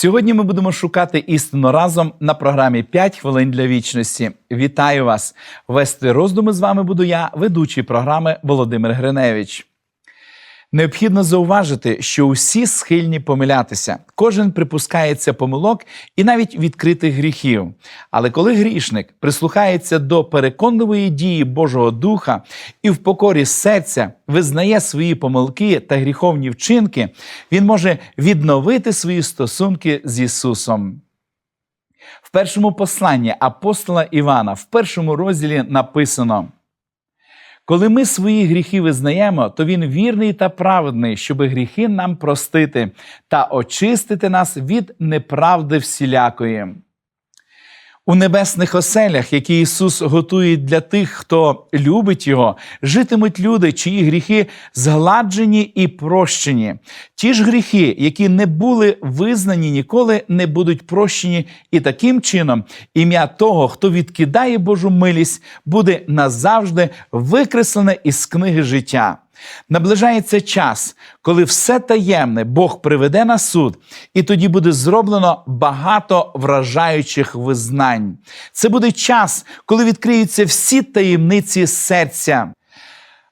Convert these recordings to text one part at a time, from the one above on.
Сьогодні ми будемо шукати істину разом на програмі «5 хвилин для вічності. Вітаю вас! Вести роздуми з вами буду я, ведучий програми Володимир Гриневич. Необхідно зауважити, що усі схильні помилятися. Кожен припускається помилок і навіть відкритих гріхів. Але коли грішник прислухається до переконливої дії Божого Духа і в покорі серця визнає свої помилки та гріховні вчинки, він може відновити свої стосунки з Ісусом. В першому посланні апостола Івана, в першому розділі написано. Коли ми свої гріхи визнаємо, то він вірний та праведний, щоби гріхи нам простити та очистити нас від неправди всілякої. У небесних оселях, які Ісус готує для тих, хто любить Його, житимуть люди, чиї гріхи згладжені і прощені. Ті ж гріхи, які не були визнані, ніколи не будуть прощені, і таким чином ім'я того, хто відкидає Божу милість, буде назавжди викреслене із книги життя. Наближається час, коли все таємне Бог приведе на суд, і тоді буде зроблено багато вражаючих визнань. Це буде час, коли відкриються всі таємниці серця.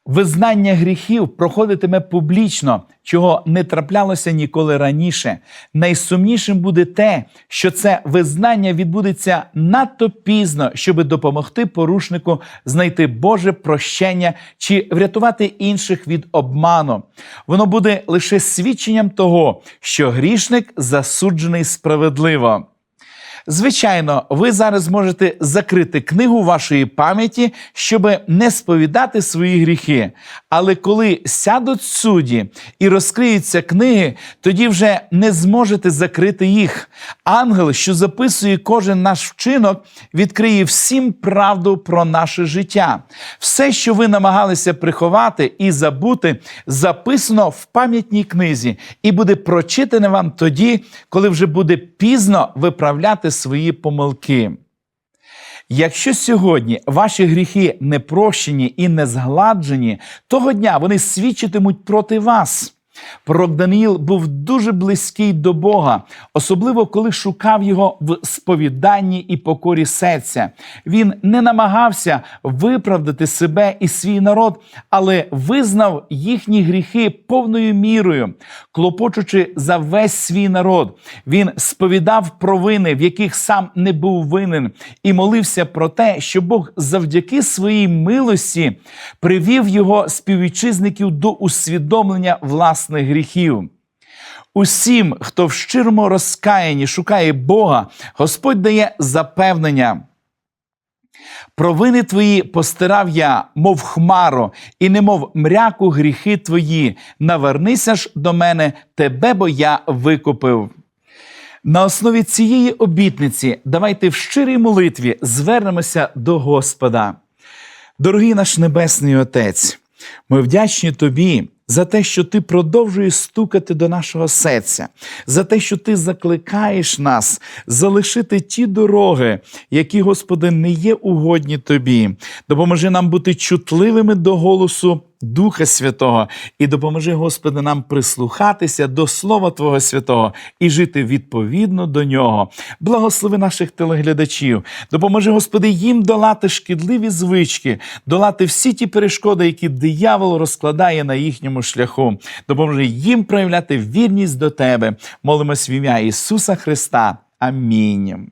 Визнання гріхів проходитиме публічно, чого не траплялося ніколи раніше. Найсумнішим буде те, що це визнання відбудеться надто пізно, щоби допомогти порушнику знайти Боже прощення чи врятувати інших від обману. Воно буде лише свідченням того, що грішник засуджений справедливо. Звичайно, ви зараз можете закрити книгу вашої пам'яті, щоб не сповідати свої гріхи. Але коли сядуть судді і розкриються книги, тоді вже не зможете закрити їх. Ангел, що записує кожен наш вчинок, відкриє всім правду про наше життя. Все, що ви намагалися приховати і забути, записано в пам'ятній книзі і буде прочитане вам тоді, коли вже буде пізно виправляти свої помилки. Якщо сьогодні ваші гріхи не прощені і не згладжені, того дня вони свідчитимуть проти вас. Пророк Даниїл був дуже близький до Бога, особливо коли шукав його в сповіданні і покорі серця. Він не намагався виправдати себе і свій народ, але визнав їхні гріхи повною мірою, клопочучи за весь свій народ. Він сповідав провини, в яких сам не був винен, і молився про те, що Бог завдяки своїй милості привів його співвітчизників до усвідомлення власних гріхів. Усім, хто в щирому розкаянні шукає Бога, Господь дає запевнення. Провини твої постирав я, мов хмаро, і немов мряку гріхи твої. Навернися ж до мене, тебе бо я викупив. На основі цієї обітниці давайте в щирій молитві звернемося до Господа. Дорогий наш Небесний Отець, ми вдячні Тобі за те, що ти продовжуєш стукати до нашого серця, за те, що ти закликаєш нас залишити ті дороги, які, Господи, не є угодні тобі. Допоможи нам бути чутливими до голосу. Духа Святого і допоможи, Господи, нам прислухатися до Слова Твого Святого і жити відповідно до нього. Благослови наших телеглядачів, допоможи, Господи, їм долати шкідливі звички, долати всі ті перешкоди, які диявол розкладає на їхньому шляху. Допоможи їм проявляти вірність до Тебе. Молимось в ім'я Ісуса Христа. Амінь.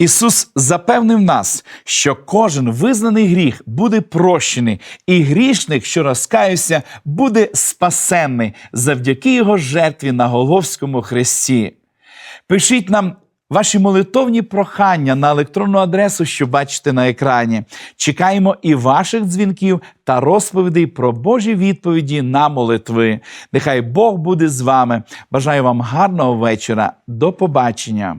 Ісус запевнив нас, що кожен визнаний гріх буде прощений, і грішник, що розкаявся, буде спасенний завдяки Його жертві на Голговському хресті. Пишіть нам ваші молитовні прохання на електронну адресу, що бачите на екрані. Чекаємо і ваших дзвінків та розповідей про Божі відповіді на молитви. Нехай Бог буде з вами. Бажаю вам гарного вечора. До побачення.